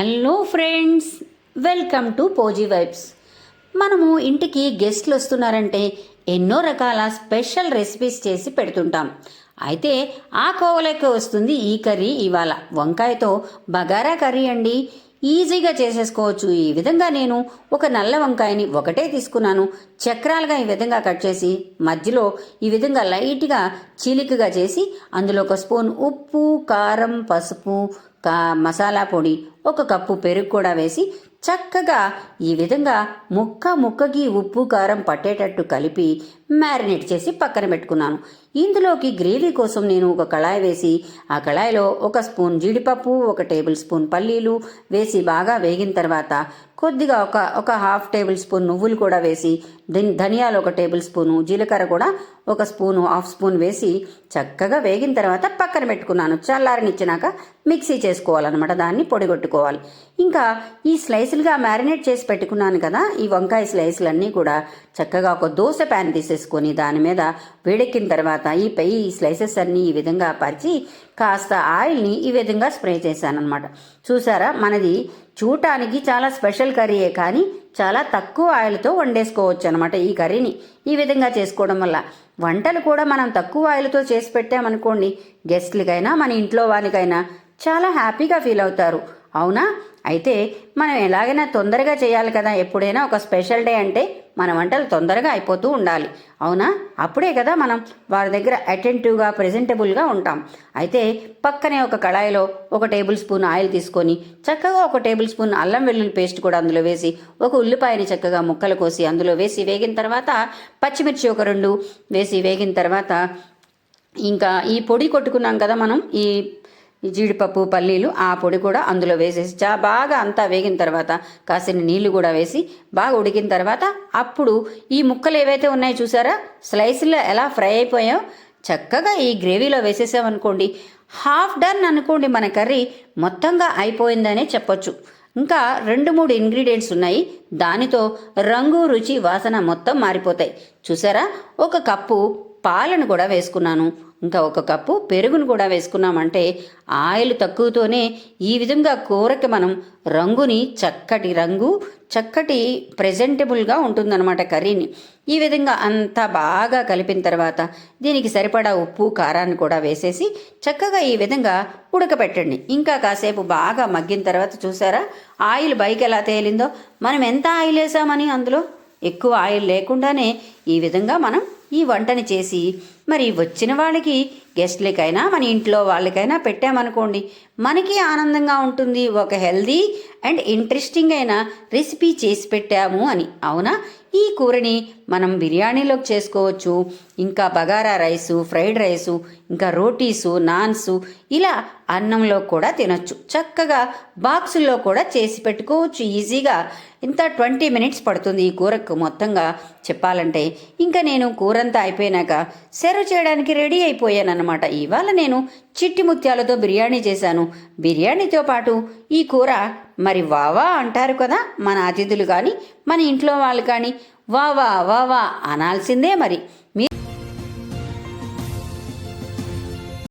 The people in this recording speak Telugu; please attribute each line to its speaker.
Speaker 1: Hello friends welcome to posy vibes. మనము ఇంటికి గెస్ట్లు వస్తున్నారంటే ఎన్నో రకాల స్పెషల్ రెసిపీస్ చేసి పెడుతుంటాం. అయితే ఆ కోవలోకి వస్తుంది ఈ కర్రీ ఇవాళ. వంకాయతో బగారా కర్రీ అండి. ఈజీగా చేసేసుకోవచ్చు. ఈ విధంగా నేను ఒక నల్ల వంకాయని ఒకటే తీసుకున్నాను. చక్రాలుగా ఈ విధంగా కట్ చేసి మధ్యలో ఈ విధంగా లైట్గా చీలికగా చేసి అందులో ఒక స్పూన్ ఉప్పు కారం పసుపు కా మసాలా పొడి ఒక కప్పు పెరుగు కూడా వేసి చక్కగా ఈ విధంగా ముక్క ముక్కకి ఉప్పు కారం పట్టేటట్టు కలిపి మ్యారినేట్ చేసి పక్కన పెట్టుకున్నాను. ఇందులోకి గ్రేవీ కోసం నేను ఒక కళాయి వేసి ఆ కళాయిలో ఒక స్పూన్ జీడిపప్పు ఒక టేబుల్ స్పూన్ పల్లీలు వేసి బాగా వేగిన తర్వాత కొద్దిగా ఒక ఒక హాఫ్ టేబుల్ స్పూన్ నువ్వులు కూడా వేసి ధనియాలు ఒక టేబుల్ స్పూను జీలకర్ర కూడా ఒక స్పూను హాఫ్ స్పూన్ వేసి చక్కగా వేగిన తర్వాత పక్కన పెట్టుకున్నాను. చల్లారనిచ్చినాక మిక్సీ చేసుకోవాలన్నమాట దాన్ని పొడిగొట్టుకోవాలి ఇంకా ఈ స్లైసులుగా మ్యారినేట్ చేసి పెట్టుకున్నాను కదా ఈ వంకాయ స్లైసులన్నీ కూడా చక్కగా ఒక దోశ ప్యాన్ తీసేసుకొని దాని మీద వేడెక్కిన తర్వాత ఈ పై ఈ స్లైసెస్ అన్నీ ఈ విధంగా పరిచి కాస్త ఆయిల్ని ఈ విధంగా స్ప్రే చేశానన్నమాట. చూసారా? మనది చూడటానికి చాలా స్పెషల్ కర్రీయే కానీ చాలా తక్కువ ఆయిల్తో వండేసుకోవచ్చు అనమాట ఈ కర్రీని. ఈ విధంగా చేసుకోవడం వల్ల వంటలు కూడా మనం తక్కువ ఆయిల్తో చేసి పెట్టామనుకోండి గెస్ట్లకైనా మన ఇంట్లో వారికైనా చాలా హ్యాపీగా ఫీల్ అవుతారు. అవునా? అయితే మనం ఎలాగైనా తొందరగా చేయాలి కదా. ఎప్పుడైనా ఒక స్పెషల్ డే అంటే మన వంటలు తొందరగా అయిపోతూ ఉండాలి. అవునా? అప్పుడే కదా మనం వారి దగ్గర అటెంటివ్గా ప్రజెంటబుల్గా ఉంటాం. అయితే పక్కనే ఒక కళాయిలో ఒక టేబుల్ స్పూన్ ఆయిల్ తీసుకొని చక్కగా ఒక టేబుల్ స్పూన్ అల్లం వెల్లుల్లి పేస్ట్ కూడా అందులో వేసి ఒక ఉల్లిపాయని చక్కగా ముక్కలు కోసి అందులో వేసి వేగిన తర్వాత పచ్చిమిర్చి ఒక రెండు వేసి వేగిన తర్వాత ఇంకా ఈ పొడి కొట్టుకున్నాం కదా మనం ఈ ఈ జీడిపప్పు పల్లీలు ఆ పొడి కూడా అందులో వేసేసి చా బాగా అంతా వేగిన తర్వాత కాసిన నీళ్ళు కూడా వేసి బాగా ఉడికిన తర్వాత అప్పుడు ఈ ముక్కలు ఏవైతే ఉన్నాయో చూసారా? స్లైస్లో ఎలా ఫ్రై అయిపోయాయో చక్కగా ఈ గ్రేవీలో వేసేసామనుకోండి హాఫ్ డన్ అనుకోండి మన కర్రీ మొత్తంగా అయిపోయిందనే చెప్పొచ్చు. ఇంకా రెండు మూడు ఇంగ్రీడియంట్స్ ఉన్నాయి. దానితో రంగు రుచి వాసన మొత్తం మారిపోతాయి. చూసారా? ఒక కప్పు పాలను కూడా వేసుకున్నాను. ఇంకా ఒక కప్పు పెరుగును కూడా వేసుకున్నామంటే ఆయిల్ తక్కువతోనే ఈ విధంగా కూరకి మనం రంగుని చక్కటి రంగు చక్కటి ప్రజెంటబుల్గా ఉంటుందన్నమాట కర్రీని. ఈ విధంగా అంతా బాగా కలిపిన తర్వాత దీనికి సరిపడా ఉప్పు కారాన్ని కూడా వేసేసి చక్కగా ఈ విధంగా ఉడకపెట్టండి. ఇంకా కాసేపు బాగా మగ్గిన తర్వాత చూసారా? ఆయిల్ బైక్ ఎలా తేలిందో? మనం ఎంత ఆయిల్ వేసామని అందులో? ఎక్కువ ఆయిల్ లేకుండానే ఈ విధంగా మనం ఈ వంటని చేసి మరి వచ్చిన వాళ్ళకి గెస్ట్లకైనా మన ఇంట్లో వాళ్ళకైనా పెట్టామనుకోండి మనకి ఆనందంగా ఉంటుంది ఒక హెల్దీ అండ్ ఇంట్రెస్టింగ్ అయిన రెసిపీ చేసి పెట్టాము అని. అవునా? ఈ కూరని మనం బిర్యానీలోకి చేసుకోవచ్చు ఇంకా బగారా రైసు ఫ్రైడ్ రైసు ఇంకా రోటీసు నాన్స్ ఇలా అన్నంలో కూడా తినొచ్చు. చక్కగా బాక్సుల్లో కూడా చేసి పెట్టుకోవచ్చు ఈజీగా. ఇంత ట్వంటీ మినిట్స్ పడుతుంది ఈ కూరకు మొత్తంగా చెప్పాలంటే. ఇంకా నేను కూరంతా అయిపోయినాక సెర్వ్ చేయడానికి రెడీ అయిపోయాను అనమాట ఇవాళ నేను చిట్టి ముత్యాలతో బిర్యానీ చేశాను. బిర్యానీతో పాటు ఈ కూర మరి వావా అంటారు కదా మన అతిథులు కానీ మన ఇంట్లో వాళ్ళు కానీ వావా వావా అనాల్సిందే మరి.